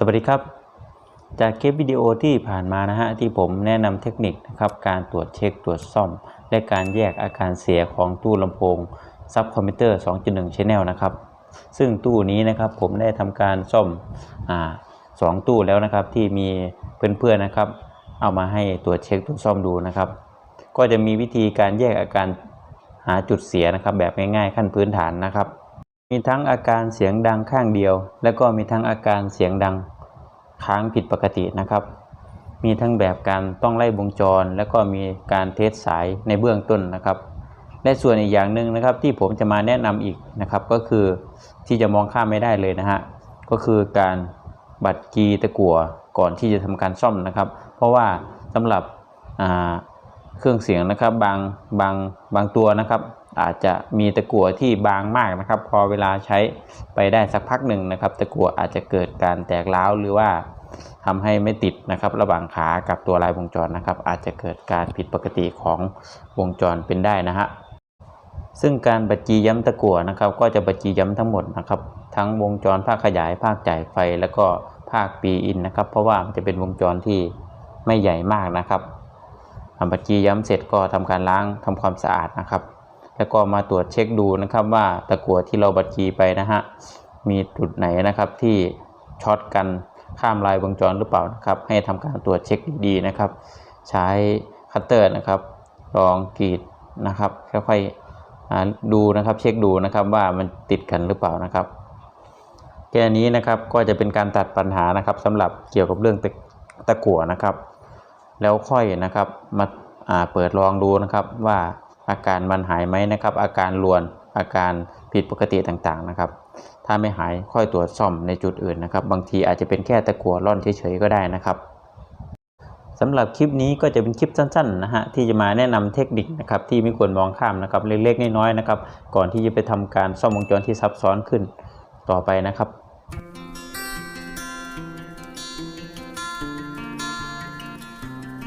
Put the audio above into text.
สวัสดีครับ จากคลิปวิดีโอที่ผ่านมานะฮะที่ผมแนะนำเทคนิคนะครับการตรวจเช็คตรวจซ่อม และการแยกอาการเสียของตู้ลำโพงซับคอมพิวเตอร์ 2.1 Channel นะครับ ซึ่งตู้นี้นะครับผมได้ทำการซ่อมอ่าสองตู้แล้วนะครับที่มีเพื่อนๆนะครับ เอามาให้ตรวจเช็คตรวจซ่อมดูนะครับ ก็จะมีวิธีการแยกอาการหาจุดเสียนะครับ แบบง่ายๆขั้นพื้นฐานนะครับมีทั้งอาการเสียงดังข้างเดียว และก็มีทั้งอาการเสียงดัง ค้างผิดปกตินะครับ มีทั้งแบบการต้องไล่วงจร และก็มีการเทสสายในเบื้องต้นนะครับ และส่วนอีกอย่างหนึ่งนะครับที่ผมจะมาแนะนำอีกนะครับ ก็คือที่จะมองข้ามไม่ได้เลยนะฮะก็คือการบัดกีตะกั่วก่อนที่จะทำการซ่อมนะครับ เพราะว่าสำหรับเครื่องเสียงนะครับบางบางบางตัวนะครับ อาจจะมีตะกั่วที่บางมากนะครับ พอเวลาใช้ไปได้สักพักหนึ่งนะครับ ตะกั่วอาจจะเกิดการแตกร้าวหรือว่าทำให้ไม่ติดนะครับ ระหว่างขากับตัวลายวงจรนะครับ อาจจะเกิดการผิดปกติของวงจรเป็นได้นะฮะซึ่งการบัดจีย้ำตะกั่วนะครับ ก็จะบัดจีย้ำทั้งหมดนะครับ ทั้งวงจรภาคขยายภาคจ่ายไฟ แล้วก็ภาคปีอินนะครับ เพราะว่ามันจะเป็นวงจรที่ไม่ใหญ่มากนะครับทำบัดจีย้ำเสร็จก็ทำการล้างทำความสะอาดนะครับ แล้วก็มาตรวจเช็คดูนะครับว่าตะกั่วที่เราบัดจีไปนะฮะมีจุดไหนนะครับที่ช็อตกันข้ามลายวงจรหรือเปล่านะครับให้ทำการตรวจเช็คดีๆนะครับ ใช้คัตเตอร์นะครับลองกรีดนะครับค่อยๆดูนะครับเช็คดูนะครับว่ามันติดกันหรือเปล่านะครับแค่นี้นะครับก็จะเป็นการตัดปัญหานะครับสำหรับเกี่ยวกับเรื่องตะตะกั่วนะครับ แล้วค่อยนะครับมาาเปิดลองดูนะครับว่า อาการมันหายไหมนะครับ อาการรวน อาการผิดปกติต่างๆนะครับ ถ้าไม่หายค่อยตรวจซ่อมในจุดอื่นนะครับ บางทีอาจจะเป็นแค่ตะกั่วร่อนเฉยๆก็ได้นะครับสำหรับคลิปนี้ก็จะเป็นคลิปสั้นๆนะฮะที่จะมาแนะนำเทคนิคนะครับที่ไม่ควรมองข้ามนะครับเล็กๆน้อยๆนะครับ ก่อนที่จะไปทำการซ่อมวงจรที่ซับซ้อนขึ้นต่อไปนะครับ